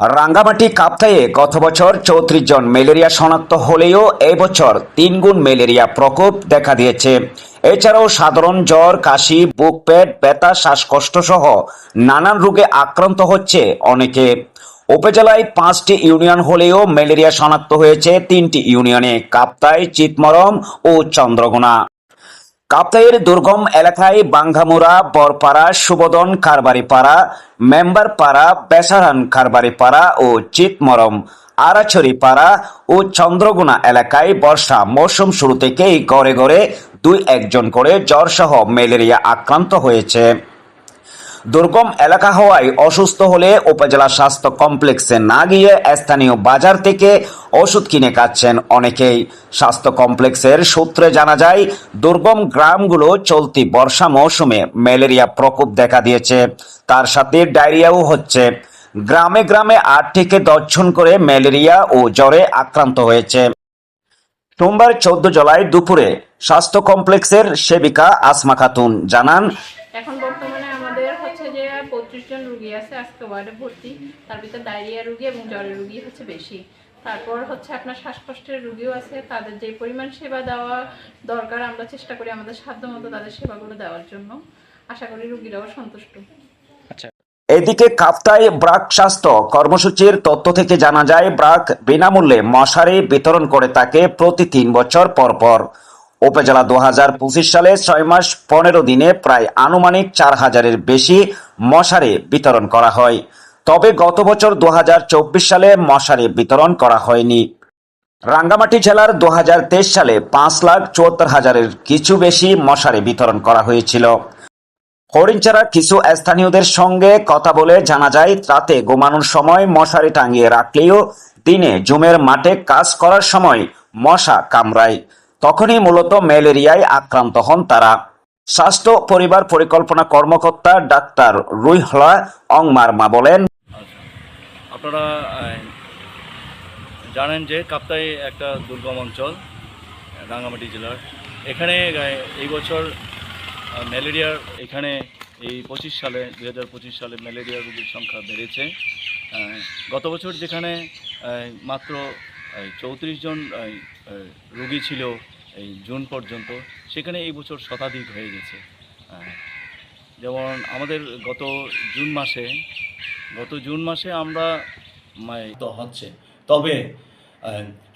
রাঙ্গামাটি কাপ্তায়ে গত বছর চৌত্রিশ জন ম্যালেরিয়া শনাক্ত হলেও এবছর তিনগুণ ম্যালেরিয়া প্রকোপ দেখা দিয়েছে। এছাড়াও সাধারণ জ্বর, কাশি, বুক পেট, ব্যথা শ্বাসকষ্ট সহ নানান রোগে আক্রান্ত হচ্ছে অনেকে। উপজেলায় পাঁচটি ইউনিয়ন হলেও ম্যালেরিয়া শনাক্ত হয়েছে তিনটি ইউনিয়নে, কাপ্তাই, চিতমরম ও চন্দ্রগোনা কাপ্তাইয়ের দুর্গম এলাকায় বাঙ্গামুরা বরপাড়া সুবোধন কারবারিপাড়া, মেম্বারপাড়া, বেসারান, কারবারিপাড়া ও চিতমরম আরাছড়িপাড়া ও চন্দ্রগুনা এলাকায় বর্ষা মৌসুম শুরু থেকেই গড়ে গড়ে দুই একজন করে জ্বরসহ ম্যালেরিয়া আক্রান্ত হয়েছে। দুর্গম এলাকা হওয়ায় অসুস্থ হলে উপজেলা স্বাস্থ্য কমপ্লেক্সে না গিয়ে স্থানীয় বাজার থেকে ওষুধ কিনে খাচ্ছেন অনেকেই। স্বাস্থ্য কমপ্লেক্সের সূত্রে জানা যায়, দুর্গম গ্রামগুলো চলতি বর্ষা মৌসুমে ম্যালেরিয়া প্রকোপ দেখা দিয়েছে। তার সাথে ডায়রিয়াও হচ্ছে। গ্রামে গ্রামে আট থেকে দশজন করে ম্যালেরিয়া ও জ্বরে আক্রান্ত হয়েছে। সোমবার চোদ্দ জুলাই দুপুরে স্বাস্থ্য কমপ্লেক্সের সেবিকা আসমা খাতুন জানান, এখন বর্তমানে আমাদের হচ্ছে যে পঁয়ত্রিশ জন রুগী আছে আজকে ওয়ার্ডে ভর্তি। তার ভিতরে ডায়রিয়া রুগী এবং জ্বরের রুগী হচ্ছে বেশি। তারপর হচ্ছে আপনার শ্বাসকষ্টের রুগীও আছে। তাদের যে পরিমাণ সেবা দেওয়া দরকার আমরা চেষ্টা করি আমাদের সাধ্য মতো তাদের সেবাগুলো দেওয়ার জন্য। আশা করি রুগীরাও সন্তুষ্ট। এদিকে কাপ্তাই ব্রাক স্বাস্থ্য কর্মসূচির তথ্য থেকে জানা যায় ব্রাক বিনামূল্যে মশারি বিতরণ করে থাকে প্রতি তিন বছর পর পর উপজেলা দু হাজার পঁচিশ সালে ছয় মাস পনেরো দিনে প্রায় আনুমানিক চার হাজারের বেশি মশারি বিতরণ করা হয়। তবে গত বছর দু হাজার চব্বিশ সালে মশারি বিতরণ করা হয়নি। রাঙ্গামাটি জেলার দু হাজার তেইশ সালে পাঁচ লাখ চুয়াত্তর হাজারের কিছু বেশি মশারি বিতরণ করা হয়েছিল। হরিণচারা কিছু স্থানীয়দের সঙ্গে কথা বলে জানা যায়, রাতে ঘুমানোর সময় মশারি টাঙিয়ে রাখলেও দিনে জুমের মাঠে কাজ করার সময় মশা কামড়ায়। তখনই মূলত ম্যালেরিয়ায় আক্রান্ত হন তারা। স্বাস্থ্য, পরিবার পরিকল্পনা কর্মকর্তা ডাক্তার রুইহলা অংমারমা বলেন, আপনারা জানেন যে কাপ্তাই একটা দুর্গম অঞ্চল, রাঙ্গামাটি জেলার। এখানে এই বছর ম্যালেরিয়ার এখানে এই পঁচিশ সালে দু হাজার পঁচিশ সালে ম্যালেরিয়া রোগীর সংখ্যা বেড়েছে। গত বছর যেখানে মাত্র চৌত্রিশ জন রোগী ছিল এই জুন পর্যন্ত। সেখানে এই বছর শতাধিক হয়ে গেছে। যেমন আমাদের গত জুন মাসে, গত জুন মাসে আমরা তো হচ্ছে। তবে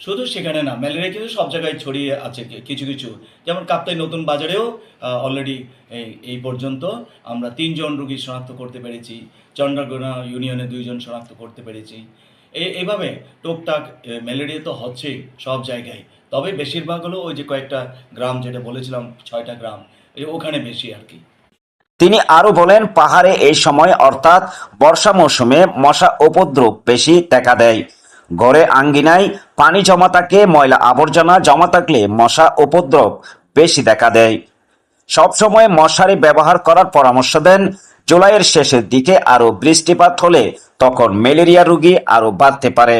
শুধু সেখানে না, ম্যালেরিয়া কিন্তু সব জায়গায় ছড়িয়ে আছে কিছু কিছু। যেমন কাপ্তাই নতুন বাজারেও অলরেডি এই এই পর্যন্ত আমরা তিনজন রুগী শনাক্ত করতে পেরেছি। চন্দ্রগোনা ইউনিয়নে দুইজন শনাক্ত করতে পেরেছি। এই এইভাবে টুকটাক ম্যালেরিয়া তো হচ্ছেই সব জায়গায়। তবে বেশিরভাগ হলো ওই যে কয়েকটা গ্রাম যেটা বলেছিলাম, ছয়টা গ্রাম ওখানে বেশি আর কি। তিনি আরও বলেন, পাহাড়ে এই সময় অর্থাৎ বর্ষা মৌসুমে মশা উপদ্রব বেশি দেখা দেয়। ঘরে আঙ্গিনায় পানি জমা থাকে, ময়লা আবর্জনা জমা থাকলে মশা উপদ্রব বেশি দেখা দেয়। সবসময় মশারি ব্যবহার করার পরামর্শ দেন জুলাইয়ের শেষের দিকে আরও বৃষ্টিপাত হলে তখন ম্যালেরিয়া রোগী আরও বাড়তে পারে।